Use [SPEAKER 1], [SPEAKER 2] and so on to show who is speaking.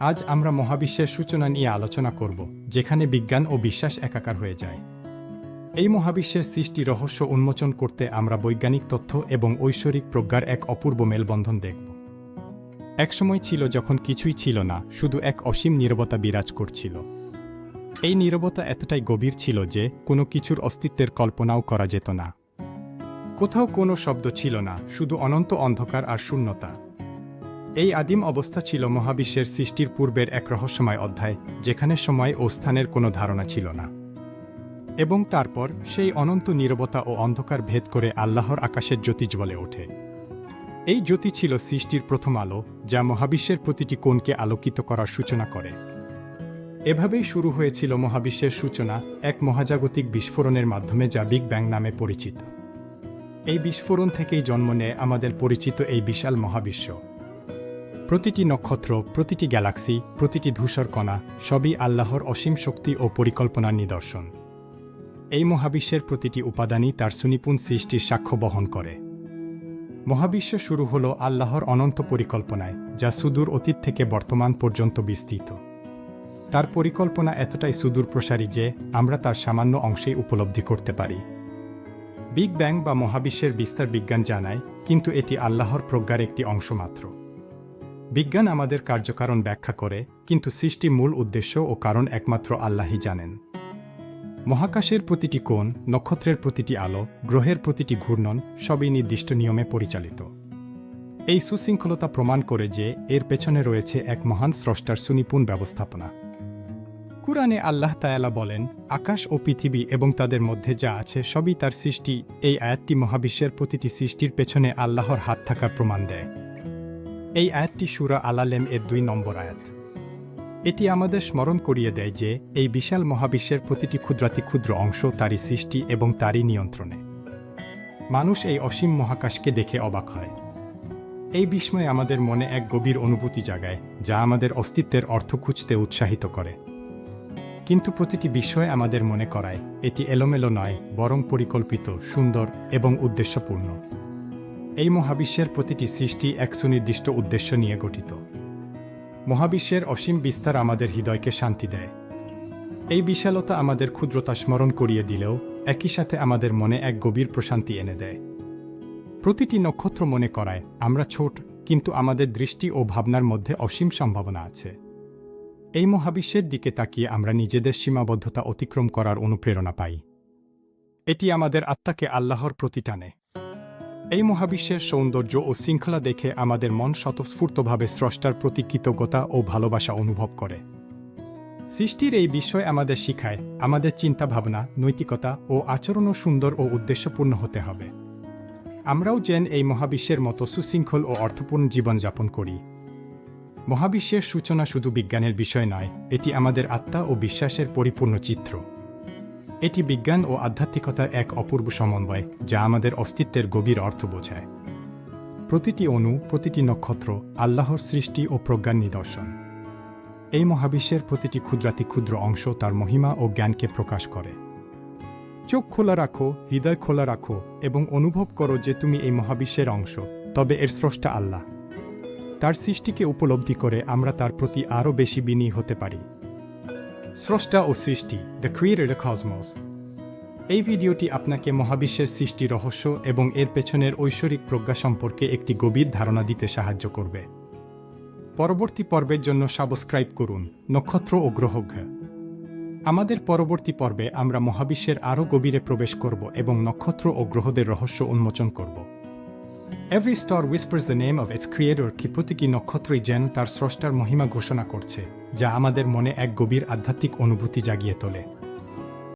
[SPEAKER 1] আজ আমরা মহাবিশ্বের সূচনা নিয়ে আলোচনা করব, যেখানে বিজ্ঞান ও বিশ্বাস একাকার হয়ে যায়। এই মহাবিশ্বের সৃষ্টি রহস্য উন্মোচন করতে আমরা বৈজ্ঞানিক তথ্য এবং ঐশ্বরিক প্রজ্ঞার এক অপূর্ব মেলবন্ধন দেখব। একসময় ছিল যখন কিছুই ছিল না, শুধু এক অসীম নীরবতা বিরাজ করছিল। এই নীরবতা এতটাই গভীর ছিল যে কোনো কিছুর অস্তিত্বের কল্পনাও করা যেত না। কোথাও কোনো শব্দ ছিল না, শুধু অনন্ত অন্ধকার আর শূন্যতা। এই আদিম অবস্থা ছিল মহাবিশ্বের সৃষ্টির পূর্বের এক রহস্যময় অধ্যায়, যেখানে সময় ও স্থানের কোনো ধারণা ছিল না। এবং তারপর সেই অনন্ত নীরবতা ও অন্ধকার ভেদ করে আল্লাহর আকাশের জ্যোতি জ্বলে ওঠে। এই জ্যোতি ছিল সৃষ্টির প্রথম আলো, যা মহাবিশ্বের প্রতিটি কোণকে আলোকিত করার সূচনা করে। এভাবেই শুরু হয়েছিল মহাবিশ্বের সূচনা এক মহাজাগতিক বিস্ফোরণের মাধ্যমে যা বিগ ব্যাং নামে পরিচিত। এই বিস্ফোরণ থেকেই জন্ম নেয় আমাদের পরিচিত এই বিশাল মহাবিশ্ব। প্রতিটি নক্ষত্র, প্রতিটি গ্যালাক্সি, প্রতিটি ধূসর কণা সবই আল্লাহর অসীম শক্তি ও পরিকল্পনার নিদর্শন। এই মহাবিশ্বের প্রতিটি উপাদানই তার সুনিপুণ সৃষ্টির সাক্ষ্য বহন করে। মহাবিশ্ব শুরু হল আল্লাহর অনন্ত পরিকল্পনায়, যা সুদূর অতীত থেকে বর্তমান পর্যন্ত বিস্তৃত। তার পরিকল্পনা এতটাই সুদূর প্রসারী যে আমরা তার সামান্য অংশেই উপলব্ধি করতে পারি। বিগ ব্যাং বা মহাবিশ্বের বিস্তার বিজ্ঞান জানায়, কিন্তু এটি আল্লাহর প্রজ্ঞার একটি অংশ মাত্র। বিজ্ঞান আমাদের কার্যকারণ ব্যাখ্যা করে, কিন্তু সৃষ্টি মূল উদ্দেশ্য ও কারণ একমাত্র আল্লাহই জানেন। মহাকাশের প্রতিটি কোণ, নক্ষত্রের প্রতিটি আলো, গ্রহের প্রতিটি ঘূর্ণন সবই নির্দিষ্ট নিয়মে পরিচালিত। এই সুশৃঙ্খলতা প্রমাণ করে যে এর পেছনে রয়েছে এক মহান স্রষ্টার সুনিপুণ ব্যবস্থাপনা। কুরআনে আল্লাহ তায়ালা বলেন, আকাশ ও পৃথিবী এবং তাদের মধ্যে যা আছে সবই তার সৃষ্টি। এই আয়াতটি মহাবিশ্বের প্রতিটি সৃষ্টির পেছনে আল্লাহর হাত থাকার প্রমাণ দেয়। এই আয়াতটি সুরা আলালেম এর দুই নম্বর আয়াত। এটি আমাদের স্মরণ করিয়ে দেয় যে এই বিশাল মহাবিশ্বের প্রতিটি ক্ষুদ্রাতি ক্ষুদ্র অংশ তারই সৃষ্টি এবং তারই নিয়ন্ত্রণে। মানুষ এই অসীম মহাকাশকে দেখে অবাক হয়। এই বিস্ময় আমাদের মনে এক গভীর অনুভূতি জাগায়, যা আমাদের অস্তিত্বের অর্থ খুঁজতে উৎসাহিত করে। কিন্তু প্রতিটি বিষয় আমাদের মনে করায়, এটি এলোমেলো নয়, বরং পরিকল্পিত, সুন্দর এবং উদ্দেশ্যপূর্ণ। এই মহাবিশ্বের প্রতিটি সৃষ্টি এক সুনির্দিষ্ট উদ্দেশ্য নিয়ে গঠিত। মহাবিশ্বের অসীম বিস্তার আমাদের হৃদয়কে শান্তি দেয়। এই বিশালতা আমাদের ক্ষুদ্রতা স্মরণ করিয়ে দিলেও একই সাথে আমাদের মনে এক গভীর প্রশান্তি এনে দেয়। প্রতিটি নক্ষত্র মনে করায়, আমরা ছোট, কিন্তু আমাদের দৃষ্টি ও ভাবনার মধ্যে অসীম সম্ভাবনা আছে। এই মহাবিশ্বের দিকে তাকিয়ে আমরা নিজেদের সীমাবদ্ধতা অতিক্রম করার অনুপ্রেরণা পাই। এটি আমাদের আত্মাকে আল্লাহর প্রতি টানে। এই মহাবিশ্বের সৌন্দর্য ও শৃঙ্খলা দেখে আমাদের মন স্বতঃস্ফূর্তভাবে স্রষ্টার প্রতি কৃতজ্ঞতা ও ভালোবাসা অনুভব করে। সৃষ্টির এই বিষয় আমাদের শিখায়, আমাদের চিন্তাভাবনা, নৈতিকতা ও আচরণও সুন্দর ও উদ্দেশ্যপূর্ণ হতে হবে। আমরাও যেন এই মহাবিশ্বের মতো সুশৃঙ্খল ও অর্থপূর্ণ জীবনযাপন করি। মহাবিশ্বের সূচনা শুধু বিজ্ঞানের বিষয় নয়, এটি আমাদের আত্মা ও বিশ্বাসের পরিপূর্ণ চিত্র। এটি বিজ্ঞান ও আধ্যাত্মিকতার এক অপূর্ব সমন্বয়, যা আমাদের অস্তিত্বের গভীর অর্থ বোঝায়। প্রতিটি অণু, প্রতিটি নক্ষত্র, আল্লাহর সৃষ্টি ও প্রজ্ঞার নিদর্শন। এই মহাবিশ্বের প্রতিটি ক্ষুদ্রাতি ক্ষুদ্র অংশ তার মহিমা ও জ্ঞানকে প্রকাশ করে। চোখ খোলা রাখো, হৃদয় খোলা রাখো এবং অনুভব করো যে তুমি এই মহাবিশ্বের অংশ, তবে এর স্রষ্টা আল্লাহ। তার সৃষ্টিকে উপলব্ধি করে আমরা তার প্রতি আরও বেশি বিনীত হতে পারি। স্রষ্টা ও সৃষ্টি দ্য ক্রিয়েটর দ্য কসমস এই ভিডিওটি আপনাকে মহাবিশ্বের সৃষ্টি রহস্য এবং এর পেছনের ঐশ্বরিক প্রজ্ঞা সম্পর্কে একটি গভীর ধারণা দিতে সাহায্য করবে। পরবর্তী পর্বের জন্য সাবস্ক্রাইব করুন, নক্ষত্র ও গ্রহজ্ঞা আমাদের পরবর্তী পর্বে আমরা মহাবিশ্বের আরও গভীরে প্রবেশ করব এবং নক্ষত্র ও গ্রহদের রহস্য উন্মোচন করব। Every star whispers the name of its creator কি প্রতীকী নক্ষত্রই যেন তার স্রষ্টার মহিমা ঘোষণা করছে। যা আমাদের মনে এক গভীর আধ্যাত্মিক অনুভূতি জাগিয়ে তোলে।